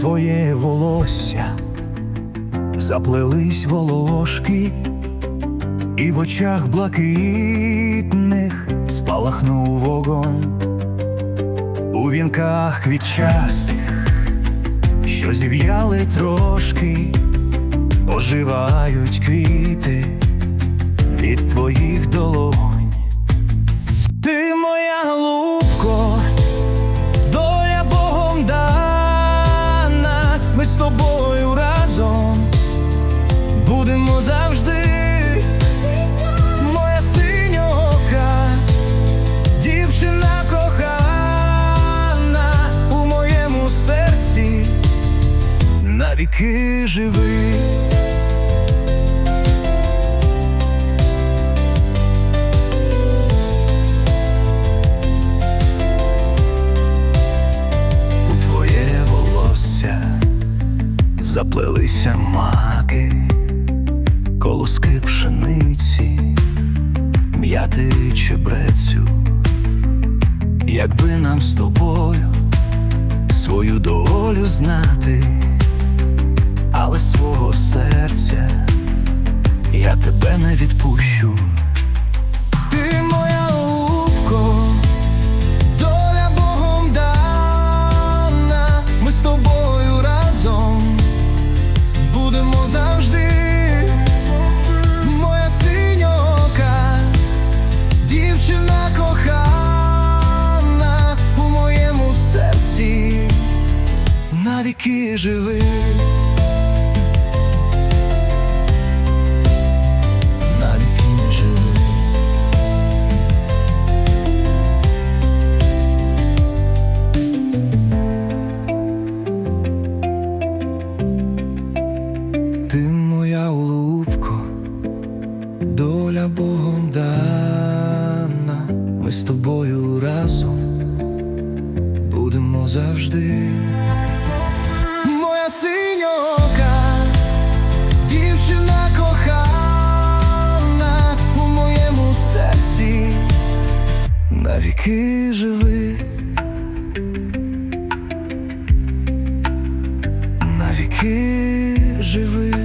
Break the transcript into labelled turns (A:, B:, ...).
A: твоє волосся, заплелись волошки, і в очах блакитних спалахнув вогонь, у вінках квітчастих, що зів'яли трошки, оживають квіти від твоїх долонь. Навіки живи. у твоє волосся заплелися маки, колоски пшениці, м'яти чебрецю, якби нам з тобою свою долю знати, свого серця я тебе не відпущу. Ти моя голубко, Доля Богом ми з тобою разом будемо завжди. Моя синьока, дівчина кохана, у моєму серці навіки живи. Ми з тобою разом будемо завжди. Моя синьока, дівчина кохана, у моєму серці навіки живи. Навіки живи.